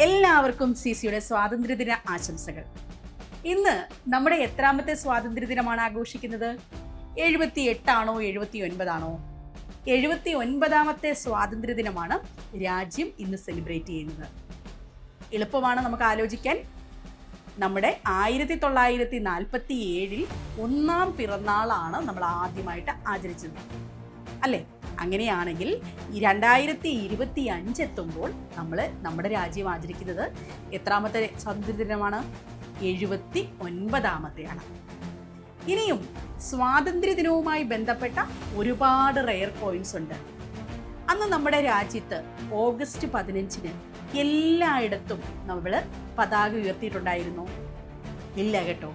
എല്ലാവർക്കും സി സിയുടെ സ്വാതന്ത്ര്യദിന ആശംസകൾ. ഇന്ന് നമ്മുടെ എത്രാമത്തെ സ്വാതന്ത്ര്യദിനമാണ് ആഘോഷിക്കുന്നത്? എഴുപത്തി എട്ടാണോ എഴുപത്തി ഒൻപതാണോ എഴുപത്തി ഒൻപതാമത്തെ സ്വാതന്ത്ര്യദിനമാണ് രാജ്യം ഇന്ന് സെലിബ്രേറ്റ് ചെയ്യുന്നത്. എളുപ്പമാണ് നമുക്ക് ആലോചിക്കാൻ. നമ്മുടെ ആയിരത്തി തൊള്ളായിരത്തി നാൽപ്പത്തി ഏഴിൽ ഒന്നാം പിറന്നാളാണ് നമ്മൾ ആദ്യമായിട്ട് ആചരിച്ചത്. അല്ലേ? അങ്ങനെയാണെങ്കിൽ രണ്ടായിരത്തി ഇരുപത്തി അഞ്ചെത്തുമ്പോൾ നമ്മൾ നമ്മുടെ രാജ്യം ആചരിക്കുന്നത് എത്രാമത്തെ സ്വാതന്ത്ര്യ ദിനമാണ് എഴുപത്തി ഒൻപതാമത്തെയാണ് ഇനിയും സ്വാതന്ത്ര്യ ദിനവുമായി ബന്ധപ്പെട്ട ഒരുപാട് റെയർ പോയിന്റ്സ് ഉണ്ട്. അന്ന് നമ്മുടെ രാജ്യത്ത് ഓഗസ്റ്റ് പതിനഞ്ചിന് എല്ലായിടത്തും നമ്മൾ പതാക ഉയർത്തിയിട്ടുണ്ടായിരുന്നു. ഇല്ല കേട്ടോ.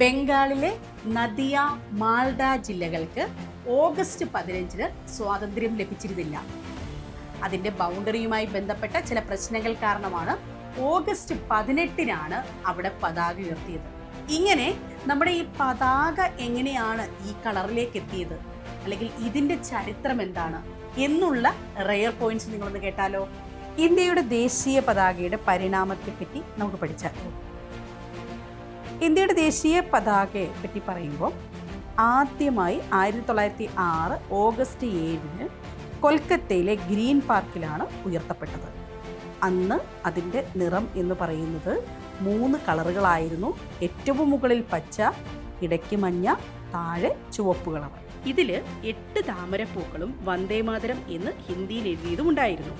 ബംഗാളിലെ നദിയ മാൾഡ ജില്ലകൾക്ക് ഓഗസ്റ്റ് പതിനഞ്ചിന് സ്വാതന്ത്ര്യം ലഭിച്ചിരുന്നില്ല. അതിന്റെ ബൗണ്ടറിയുമായി ബന്ധപ്പെട്ട ചില പ്രശ്നങ്ങൾ കാരണമാണ് ഓഗസ്റ്റ് പതിനെട്ടിനാണ് അവിടെ പതാക ഉയർത്തിയത്. ഇങ്ങനെ നമ്മുടെ ഈ പതാക എങ്ങനെയാണ് ഈ കളറിലേക്ക് എത്തിയത്? അല്ലെങ്കിൽ ഇതിന്റെ ചരിത്രം എന്താണ്? എന്നുള്ള റെയർ പോയിന്റ്സ് നിങ്ങളൊന്ന് കേട്ടാലോ? ഇന്ത്യയുടെ ദേശീയ പതാകയുടെ പരിണാമത്തെ പറ്റി നമുക്ക് പഠിച്ചാലോ? ഇന്ത്യയുടെ ദേശീയ പതാകയെ പറ്റി പറയുമ്പോൾ ആദ്യമായി ആയിരത്തി തൊള്ളായിരത്തി ആറ് ഓഗസ്റ്റ് ഏഴിന് കൊൽക്കത്തയിലെ ഗ്രീൻ പാർക്കിലാണ് ഉയർത്തപ്പെട്ടത്. അന്ന് അതിന്റെ നിറം എന്ന് പറയുന്നത് മൂന്ന് കളറുകളായിരുന്നു. ഏറ്റവും മുകളിൽ പച്ച ഇടയ്ക്ക് മഞ്ഞ താഴെ ചുവപ്പ് കളർ ഇതിൽ എട്ട് താമരപ്പൂക്കളും വന്ദേമാതരം എന്ന് ഹിന്ദിയിൽ എഴുതിയതും ഉണ്ടായിരുന്നു.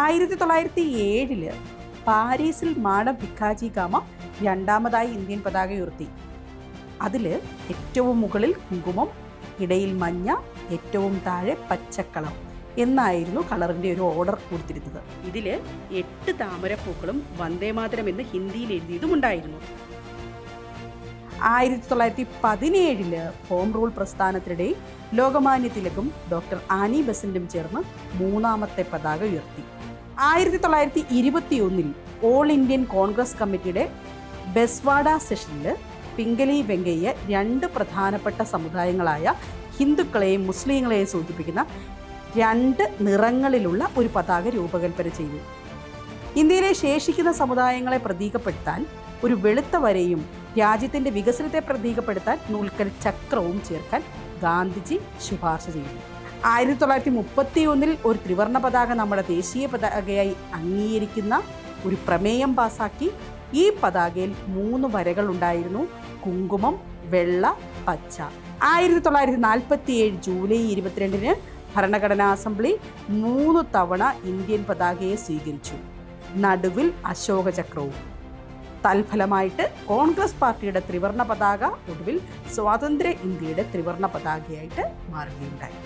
ആയിരത്തി തൊള്ളായിരത്തി ഏഴിൽ പാരീസിൽ മാഡം ഭിക്കാജി ഗാമ രണ്ടാമതായി ഇന്ത്യൻ പതാക ഉയർത്തി. അതിൽ ഏറ്റവും മുകളിൽ കുങ്കുമം ഇടയിൽ മഞ്ഞ ഏറ്റവും താഴെ പച്ചക്കളം എന്നായിരുന്നു കളറിന്റെ ഒരു ഓർഡർ കൊടുത്തിരുന്നത്. ഇതിൽ എട്ട് താമരപ്പൂക്കളും വന്ദേമാതരം എന്ന് ഹിന്ദിയിൽ എഴുതിയതും ഉണ്ടായിരുന്നു. ആയിരത്തി തൊള്ളായിരത്തി പതിനേഴിൽ ഹോം റൂൾ പ്രസ്ഥാനത്തിനിടെ ലോകമാന്യ തിലകും ഡോക്ടർ ആനി ബസന്റും ചേർന്ന് മൂന്നാമത്തെ പതാക ഉയർത്തി. ആയിരത്തി തൊള്ളായിരത്തി ഇരുപത്തി ഒന്നിൽ ഓൾ ഇന്ത്യൻ കോൺഗ്രസ് കമ്മിറ്റിയുടെ ബെസ്വാഡ സെഷനിൽ പിംഗലി വെങ്കയ്യ രണ്ട് പ്രധാനപ്പെട്ട സമുദായങ്ങളായ ഹിന്ദുക്കളെയും മുസ്ലിങ്ങളെയും സൂചിപ്പിക്കുന്ന രണ്ട് നിറങ്ങളിലുള്ള ഒരു പതാക രൂപകൽപ്പന ചെയ്തു. ഇന്ത്യയിലെ ശേഷിക്കുന്ന സമുദായങ്ങളെ പ്രതീകപ്പെടുത്താൻ ഒരു വെളുത്ത വരയും രാജ്യത്തിന്റെ വികസനത്തെ പ്രതീകപ്പെടുത്താൻ നൂൽക്കൽ ചക്രവും ചേർക്കാൻ ഗാന്ധിജി ശുപാർശ ചെയ്തു. ആയിരത്തി തൊള്ളായിരത്തി മുപ്പത്തി ഒന്നിൽ ഒരു ത്രിവർണ പതാക നമ്മുടെ ദേശീയ പതാകയായി അംഗീകരിക്കുന്ന ഒരു പ്രമേയം പാസാക്കി ഈ പതാകയിൽ മൂന്ന് വരകൾ ഉണ്ടായിരുന്നു. കുങ്കുമം വെള്ള പച്ച. ആയിരത്തി തൊള്ളായിരത്തി നാൽപ്പത്തി ഏഴ് ജൂലൈ ഇരുപത്തിരണ്ടിന് ഭരണഘടനാ അസംബ്ലി മൂന്ന് തവണ ഇന്ത്യൻ പതാകയെ സ്വീകരിച്ചു. നടുവിൽ അശോക ചക്രവും തൽഫലമായിട്ട് കോൺഗ്രസ് പാർട്ടിയുടെ ത്രിവർണ പതാക ഒടുവിൽ സ്വാതന്ത്ര്യ ഇന്ത്യയുടെ ത്രിവർണ പതാകയായിട്ട് മാറുകയുണ്ടായി.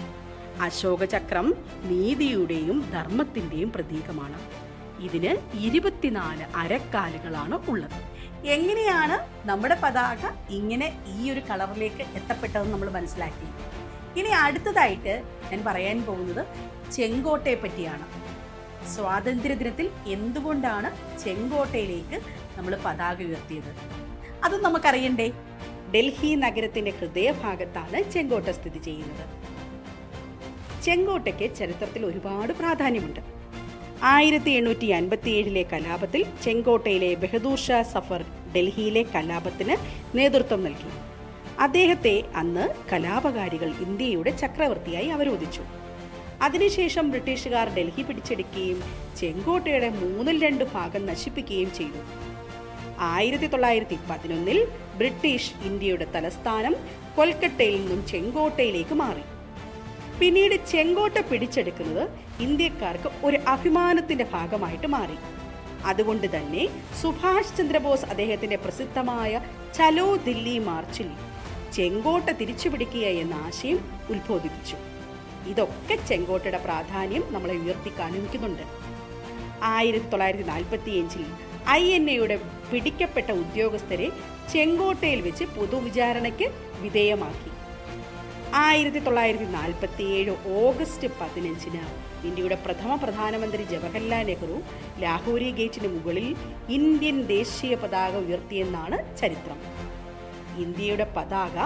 അശോക ചക്രം നീതിയുടെയും ധർമ്മത്തിന്റെയും പ്രതീകമാണ്. ഇതിന് ഇരുപത്തിനാല് അരക്കാലുകളാണ് ഉള്ളത്. എങ്ങനെയാണ് നമ്മുടെ പതാക ഇങ്ങനെ ഈ ഒരു കളറിലേക്ക് എത്തപ്പെട്ടതെന്ന് നമ്മൾ മനസ്സിലാക്കി? ഇനി അടുത്തതായിട്ട് ഞാൻ പറയാൻ പോകുന്നത് ചെങ്കോട്ടയെ പറ്റിയാണ്. സ്വാതന്ത്ര്യ ദിനത്തിൽ എന്തുകൊണ്ടാണ് ചെങ്കോട്ടയിലേക്ക് നമ്മൾ പതാക ഉയർത്തിയത്? അത് നമുക്കറിയണ്ടേ? ഡൽഹി നഗരത്തിന്റെ ഹൃദയഭാഗത്താണ് ചെങ്കോട്ട സ്ഥിതി ചെയ്യുന്നത്. ചെങ്കോട്ടയ്ക്ക് ചരിത്രത്തിൽ ഒരുപാട് പ്രാധാന്യമുണ്ട്. ആയിരത്തി എണ്ണൂറ്റി അൻപത്തി ഏഴിലെ കലാപത്തിൽ ചെങ്കോട്ടയിലെ ബഹദൂർ ഷാ സഫർ ഡൽഹിയിലെ കലാപത്തിന് നേതൃത്വം നൽകി. അദ്ദേഹത്തെ അന്ന് കലാപകാരികൾ ഇന്ത്യയുടെ ചക്രവർത്തിയായി അവരോധിച്ചു. അതിനുശേഷം ബ്രിട്ടീഷുകാർ ഡൽഹി പിടിച്ചെടുക്കുകയും ചെങ്കോട്ടയുടെ മൂന്നിൽ രണ്ട് ഭാഗം നശിപ്പിക്കുകയും ചെയ്തു. ആയിരത്തി തൊള്ളായിരത്തി പതിനൊന്നിൽ ബ്രിട്ടീഷ് ഇന്ത്യയുടെ തലസ്ഥാനം കൊൽക്കട്ടയിൽ നിന്നും ചെങ്കോട്ടയിലേക്ക് മാറി. പിന്നീട് ചെങ്കോട്ട പിടിച്ചെടുക്കുന്നത് ഇന്ത്യക്കാർക്ക് ഒരു അഭിമാനത്തിന്റെ ഭാഗമായിട്ട് മാറി. അതുകൊണ്ട് തന്നെ സുഭാഷ് ചന്ദ്രബോസ് അദ്ദേഹത്തിന്റെ പ്രസിദ്ധമായ ചലോ ദില്ലി മാർച്ചിൽ ചെങ്കോട്ട തിരിച്ചുപിടിക്കുക എന്ന ആശയം ഉത്ബോധിപ്പിച്ചു. ഇതൊക്കെ ചെങ്കോട്ടയുടെ പ്രാധാന്യം നമ്മളെ ഉയർത്തി കാണിക്കുന്നുണ്ട് ആയിരത്തി തൊള്ളായിരത്തി നാൽപ്പത്തി അഞ്ചിൽ ഐ എൻ എയുടെ പിടിക്കപ്പെട്ട ഉദ്യോഗസ്ഥരെ ചെങ്കോട്ടയിൽ വെച്ച് പൊതുവിചാരണയ്ക്ക് വിധേയമാക്കി. ആയിരത്തി തൊള്ളായിരത്തി നാൽപ്പത്തി ഏഴ് ഓഗസ്റ്റ് പതിനഞ്ചിന് ഇന്ത്യയുടെ പ്രഥമ പ്രധാനമന്ത്രി ജവഹർലാൽ നെഹ്റു ലാഹോരി ഗേറ്റിന് മുകളിൽ ഇന്ത്യൻ ദേശീയ പതാക ഉയർത്തിയെന്നാണ് ചരിത്രം. ഇന്ത്യയുടെ പതാക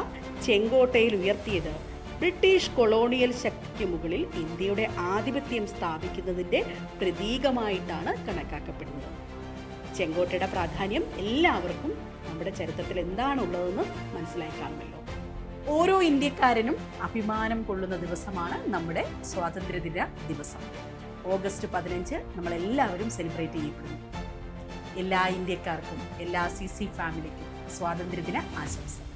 ചെങ്കോട്ടയിൽ ഉയർത്തിയത് ബ്രിട്ടീഷ് കൊളോണിയൽ ശക്തിക്ക് മുകളിൽ ഇന്ത്യയുടെ ആധിപത്യം സ്ഥാപിക്കുന്നതിന്റെ പ്രതീകമായിട്ടാണ് കണക്കാക്കപ്പെടുന്നത്. ചെങ്കോട്ടയുടെ പ്രാധാന്യം എല്ലാവർക്കും നമ്മുടെ ചരിത്രത്തിൽ എന്താണുള്ളതെന്ന് മനസ്സിലായി. ഓരോ ഇന്ത്യക്കാരനും അഭിമാനം കൊള്ളുന്ന ദിവസമാണ് നമ്മുടെ സ്വാതന്ത്ര്യദിന ദിവസം. ഓഗസ്റ്റ് പതിനഞ്ച് നമ്മളെല്ലാവരും സെലിബ്രേറ്റ് ചെയ്യപ്പെടുന്നു. എല്ലാ ഇന്ത്യക്കാർക്കും എല്ലാ സി സി ഫാമിലിക്കും സ്വാതന്ത്ര്യദിന ആശംസകൾ.